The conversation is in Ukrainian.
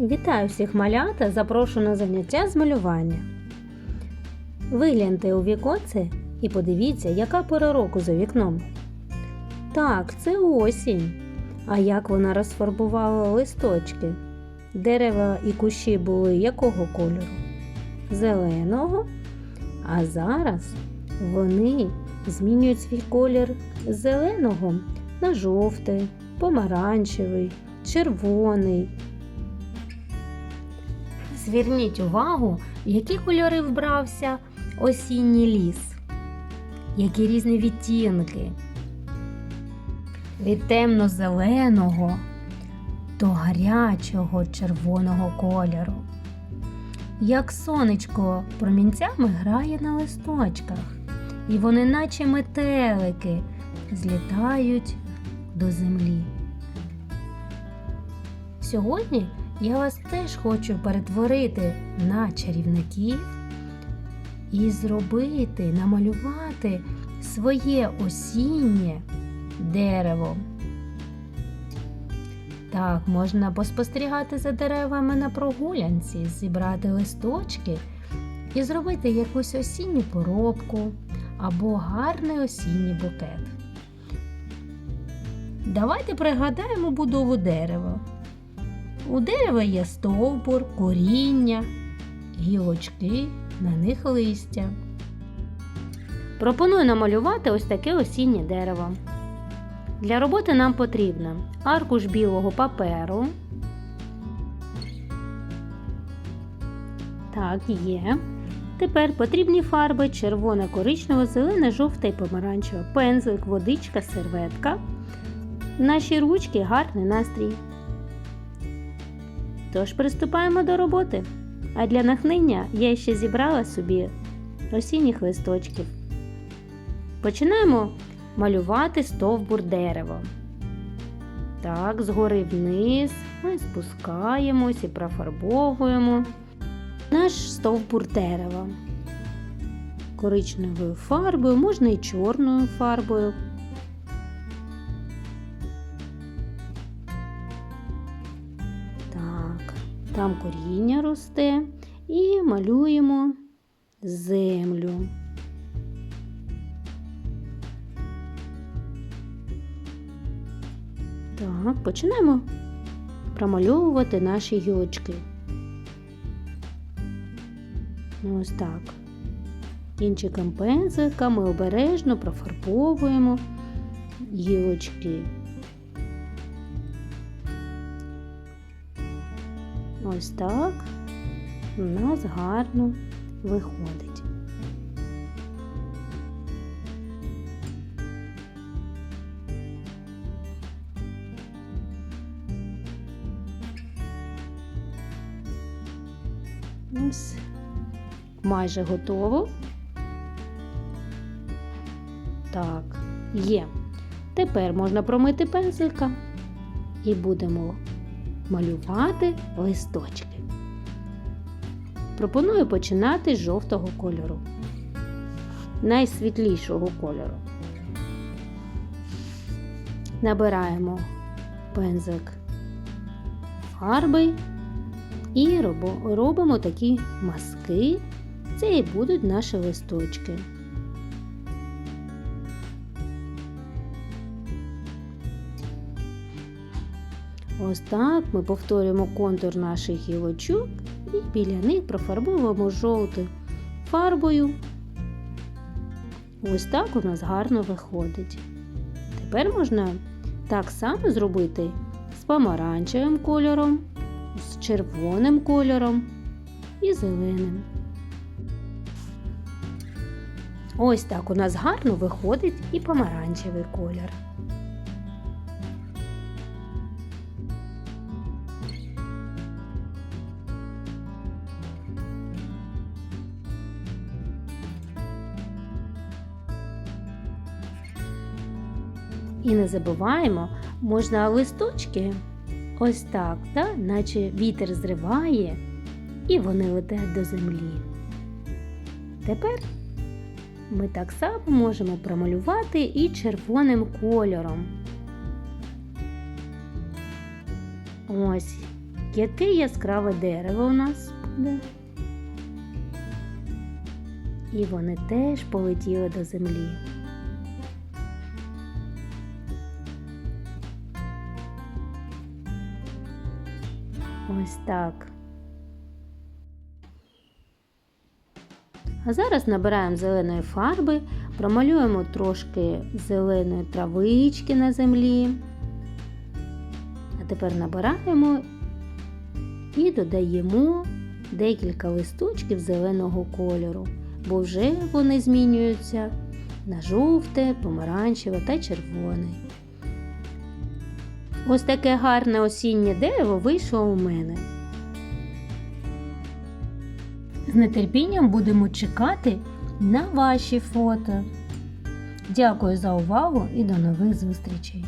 Вітаю всіх малята! Запрошую на заняття з малювання. Вигляньте у віконце і подивіться, яка пора року за вікном. Так, це осінь. А як вона розфарбувала листочки? Дерева і кущі були якого кольору? Зеленого. А зараз вони змінюють свій колір з зеленого на жовтий, помаранчевий, червоний. Зверніть увагу, які кольори вбрався осінній ліс, які різні відтінки. Від темно-зеленого до гарячого червоного кольору. Як сонечко промінцями грає на листочках, і вони, наче метелики, злітають до землі. Сьогодні я вас теж хочу перетворити на чарівників і зробити, намалювати своє осіннє дерево. Так, можна поспостерігати за деревами на прогулянці, зібрати листочки і зробити якусь осінню поробку або гарний осінній букет. Давайте пригадаємо будову дерева. У дерева є стовбур, коріння, гілочки, на них листя. Пропоную намалювати ось таке осіннє дерево. Для роботи нам потрібно аркуш білого паперу. Так, є. Тепер потрібні фарби червона, коричнева, зелена, жовта і помаранчева, пензлик, водичка, серветка. Наші ручки гарний настрій. Тож приступаємо до роботи. А для нахнення я ще зібрала собі осінніх листочків. Починаємо малювати стовбур дерева. Так, згори вниз ми спускаємось і профарбовуємо наш стовбур дерева. Коричневою фарбою, можна і чорною фарбою. Там коріння росте і малюємо землю. Так, починаємо промальовувати наші гілочки. Ось так. Кінчиком пензлика ми обережно профарбовуємо гілочки. Ось так у нас гарно виходить. Ось майже готово. Так, є. Тепер можна промити пензлика і будемо малювати листочки. Пропоную починати з жовтого кольору, найсвітлішого кольору. Набираємо пензик фарби і робимо такі маски. Це і будуть наші листочки. Ось так ми повторюємо контур наших гілочок і біля них профарбуємо жовтою фарбою. Ось так у нас гарно виходить. Тепер можна так само зробити з помаранчевим кольором, з червоним кольором і зеленим. Ось так у нас гарно виходить і помаранчевий колір. І не забуваємо, можна листочки ось так, да? наче вітер зриває, і вони летять до землі. Тепер ми так само можемо промалювати і червоним кольором. Ось яке яскраве дерево у нас буде. І вони теж полетіли до землі. Ось так. А зараз набираємо зеленої фарби, промалюємо трошки зеленої травички на землі. А тепер набираємо і додаємо декілька листочків зеленого кольору, бо вже вони змінюються на жовте, помаранчеве та червоне. Ось таке гарне осіннє дерево вийшло у мене. З нетерпінням будемо чекати на ваші фото. Дякую за увагу і до нових зустрічей!